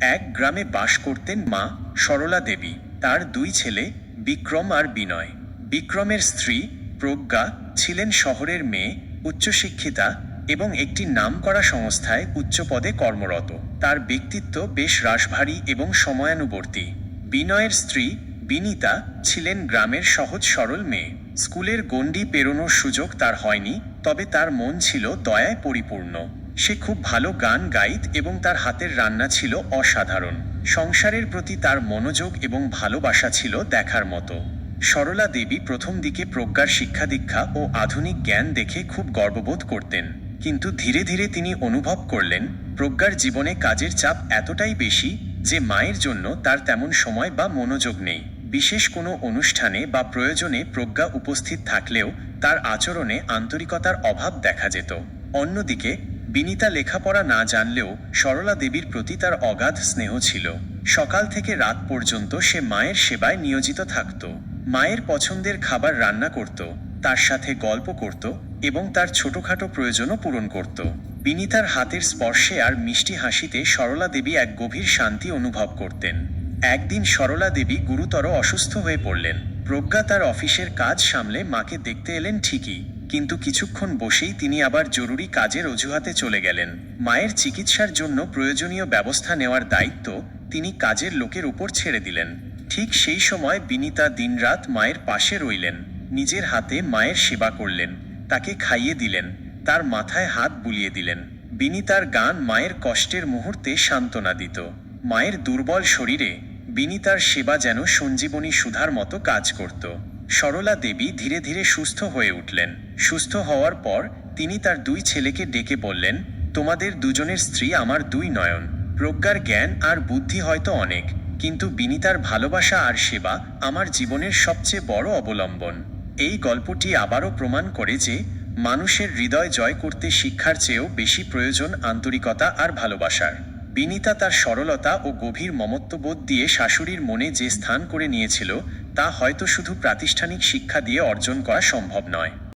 এক গ্রামে বাস করতেন মা সরলা দেবী। তার দুই ছেলে, বিক্রম আর বিনয়। বিক্রমের স্ত্রী প্রজ্ঞা ছিলেন শহরের মেয়ে, উচ্চশিক্ষিতা এবং একটি নামকরা সংস্থায় উচ্চ পদে কর্মরত। তার ব্যক্তিত্ব বেশ রাশভারী এবং সময়ানুবর্তী। বিনয়ের স্ত্রী বিনিতা ছিলেন গ্রামের সহজ সরল মেয়ে। স্কুলের গণ্ডি পেরোনোর সুযোগ তার হয়নি, তবে তার মন ছিল দয়ায় পরিপূর্ণ। সে খুব ভালো গান গাইত এবং তার হাতের রান্না ছিল অসাধারণ। সংসারের প্রতি তার মনোযোগ এবং ভালোবাসা ছিল দেখার মতো। সরলা দেবী প্রথম দিকে প্রজ্ঞার শিক্ষা দীক্ষা ও আধুনিক জ্ঞান দেখে খুব গর্ববোধ করতেন। কিন্তু ধীরে ধীরে তিনি অনুভব করলেন, প্রজ্ঞার জীবনে কাজের চাপ এতটাই বেশি যে মায়ের জন্য তার তেমন সময় বা মনোযোগ নেই। বিশেষ কোনো অনুষ্ঠানে বা প্রয়োজনে প্রজ্ঞা উপস্থিত থাকলেও তার আচরণে আন্তরিকতার অভাব দেখা যেত। অন্যদিকে বিনিতা লেখাপড়া না জানলেও সরলা দেবীর প্রতি তার অগাধ স্নেহ ছিল। সকাল থেকে রাত পর্যন্ত সে মায়ের সেবায় নিয়োজিত থাকত। মায়ের পছন্দের খাবার রান্না করত, তার সাথে গল্প করত এবং তার ছোটখাটো প্রয়োজনও পূরণ করত। বিনিতার হাতের স্পর্শে আর মিষ্টি হাসিতে সরলা দেবী এক গভীর শান্তি অনুভব করতেন। একদিন সরলা দেবী গুরুতর অসুস্থ হয়ে পড়লেন। প্রজ্ঞা তার অফিসের কাজ সামলে মাকে দেখতে এলেন ঠিকই কিন্তু কিছুক্ষণ বসেই তিনি আবার জরুরি কাজের অজুহাতে চলে গেলেন। মায়ের চিকিৎসার জন্য প্রয়োজনীয় ব্যবস্থা নেওয়ার দায়িত্ব তিনি কাজের লোকের উপর ছেড়ে দিলেন। ঠিক সেই সময় বিনিতা দিনরাত মায়ের পাশে রইলেন। নিজের হাতে মায়ের সেবা করলেন। তাকে খাইয়ে দিলেন। তার মাথায় হাত বুলিয়ে দিলেন। বিনিতার গান মায়ের কষ্টের মুহূর্তে সান্ত্বনা দিত। মায়ের দুর্বল শরীরে বিনিতার সেবা যেন সঞ্জীবনী সুধার মতো কাজ করত। সরলা দেবী ধীরে ধীরে সুস্থ হয়ে উঠলেন। সুস্থ হওয়ার পর তিনি তার দুই ছেলেকে ডেকে বললেন, তোমাদের দুজনের স্ত্রী আমার দুই নয়ন। প্রজ্ঞার জ্ঞান আর বুদ্ধি হয়তো অনেক, কিন্তু বিনিতার ভালোবাসা আর সেবা আমার জীবনের সবচেয়ে বড় অবলম্বন। এই গল্পটি আবারও প্রমাণ করে যে মানুষের হৃদয় জয় করতে শিক্ষার চেয়েও বেশি প্রয়োজন আন্তরিকতা আর ভালোবাসার। বিনিতা তার সরলতা ও গভীর মমত্ববোধ দিয়ে শাশুড়ির মনে যে স্থান করে নিয়েছিল, তা হয়তো শুধু প্রাতিষ্ঠানিক শিক্ষা দিয়ে অর্জন করা সম্ভব নয়।